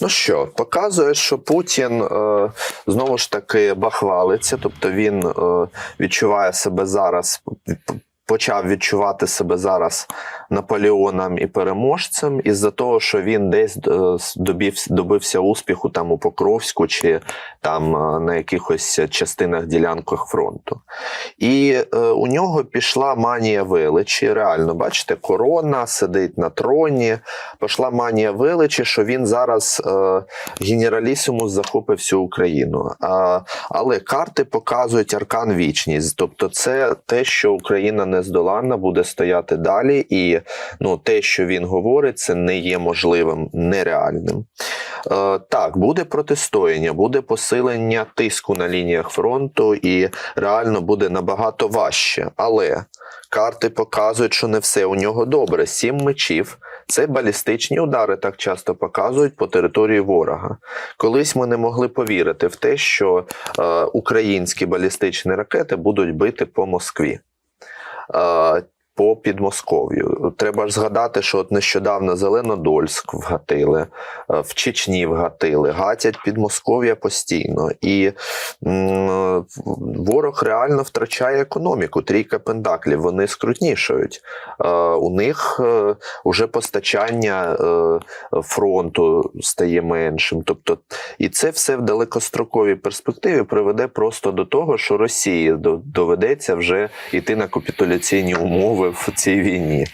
Ну що, показує, що Путін е, знову ж таки бахвалиться, тобто він е, відчуває себе зараз, почав відчувати себе зараз Наполеоном і переможцем, із-за того, що він десь е, добився, добився успіху там у Покровську чи там е, на якихось частинах ділянках фронту. І е, у нього пішла манія величі. Реально, бачите, корона сидить на троні. Пішла манія величі, що він зараз е, генералісимус захопив всю Україну. А, але карти показують аркан вічність. Тобто, це те, що Україна нездоланна буде стояти далі, і ну, те, що він говорить, це не є можливим, нереальним. Е, так, буде протистояння, буде посилення тиску на лініях фронту, і реально буде набагато важче. Але карти показують, що не все у нього добре. Сім мечів це балістичні удари, так часто показують по території ворога. Колись ми не могли повірити в те, що е, українські балістичні ракети будуть бити по Москві. Е, по Підмосков'ю. Треба ж згадати, що от нещодавно Зеленодольськ вгатили, е, в Чечні вгатили, гатять Підмосков'я постійно. І м, ворог реально втрачає економіку. Трійка пентаклів вони скрутнішають. Е, у них е, уже постачання е, фронту стає меншим. Тобто, і це все в далекостроковій перспективі приведе просто до того, що Росії до- доведеться вже йти на капітуляційні умови в цій війні.